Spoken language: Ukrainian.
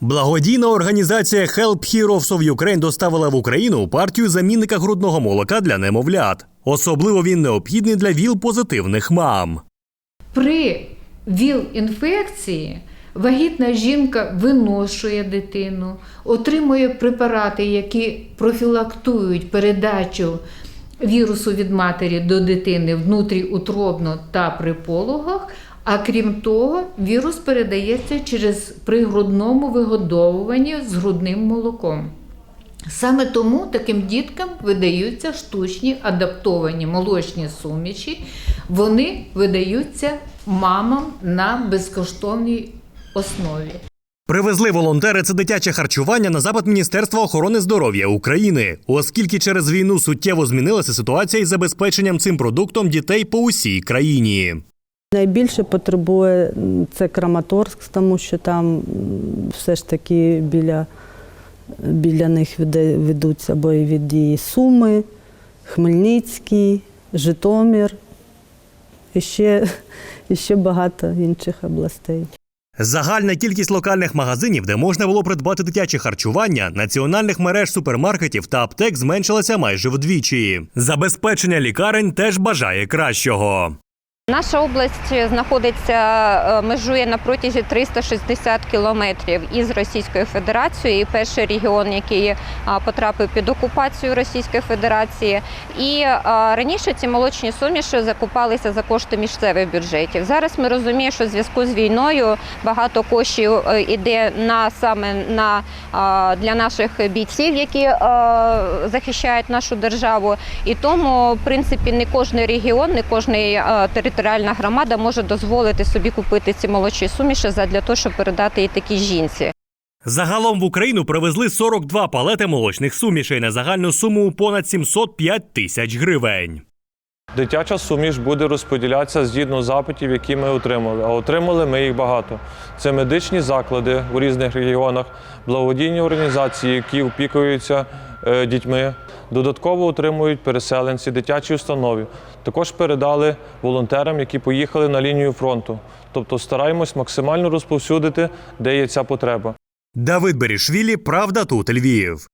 Благодійна організація Help Heroes of Ukraine доставила в Україну партію замінника грудного молока для немовлят. Особливо він необхідний для ВІЛ-позитивних мам. При ВІЛ-інфекції вагітна жінка виношує дитину, отримує препарати, які профілактують передачу вірусу від матері до дитини внутріутробно та при пологах. А крім того, вірус передається через при грудному вигодовуванні з грудним молоком. Саме тому таким діткам видаються штучні адаптовані молочні суміші. Вони видаються мамам на безкоштовній основі. Привезли волонтери це дитяче харчування на запит Міністерства охорони здоров'я України, оскільки через війну суттєво змінилася ситуація із забезпеченням цим продуктом дітей по усій країні. Найбільше потребує це Краматорськ, тому що там все ж таки біля, біля них ведуться бойові дії Суми, Хмельницький, Житомир і ще, і ще багато інших областей. Загальна кількість локальних магазинів, де можна було придбати дитяче харчування, національних мереж супермаркетів та аптек зменшилася майже вдвічі. Забезпечення лікарень теж бажає кращого. Наша область знаходиться е, межує на протязі 360 кілометрів із Російською Федерацією. І перший регіон, який е, потрапив під окупацію Російської Федерації. І е, раніше ці молочні суміші закупалися за кошти місцевих бюджетів. Зараз ми розуміємо, що в зв'язку з війною багато коштів іде на саме на для наших бійців, які захищають нашу державу. І тому, в принципі, не кожний регіон, не кожна територіальна громада може дозволити собі купити ці молочі суміші для того, щоб передати і такій жінці. Загалом в Україну привезли 42 палети молочних сумішей на загальну суму понад 705 тисяч гривень. Дитяча суміш буде розподілятися згідно запитів, які ми отримали. А отримали ми їх багато. Це медичні заклади у різних регіонах, благодійні організації, які опікуються е, дітьми. Додатково отримують переселенці, дитячі установи. Також передали волонтерам, які поїхали на лінію фронту. Тобто стараємось максимально розповсюдити, де є ця потреба. Давид Берішвілі, Правда тут Львів.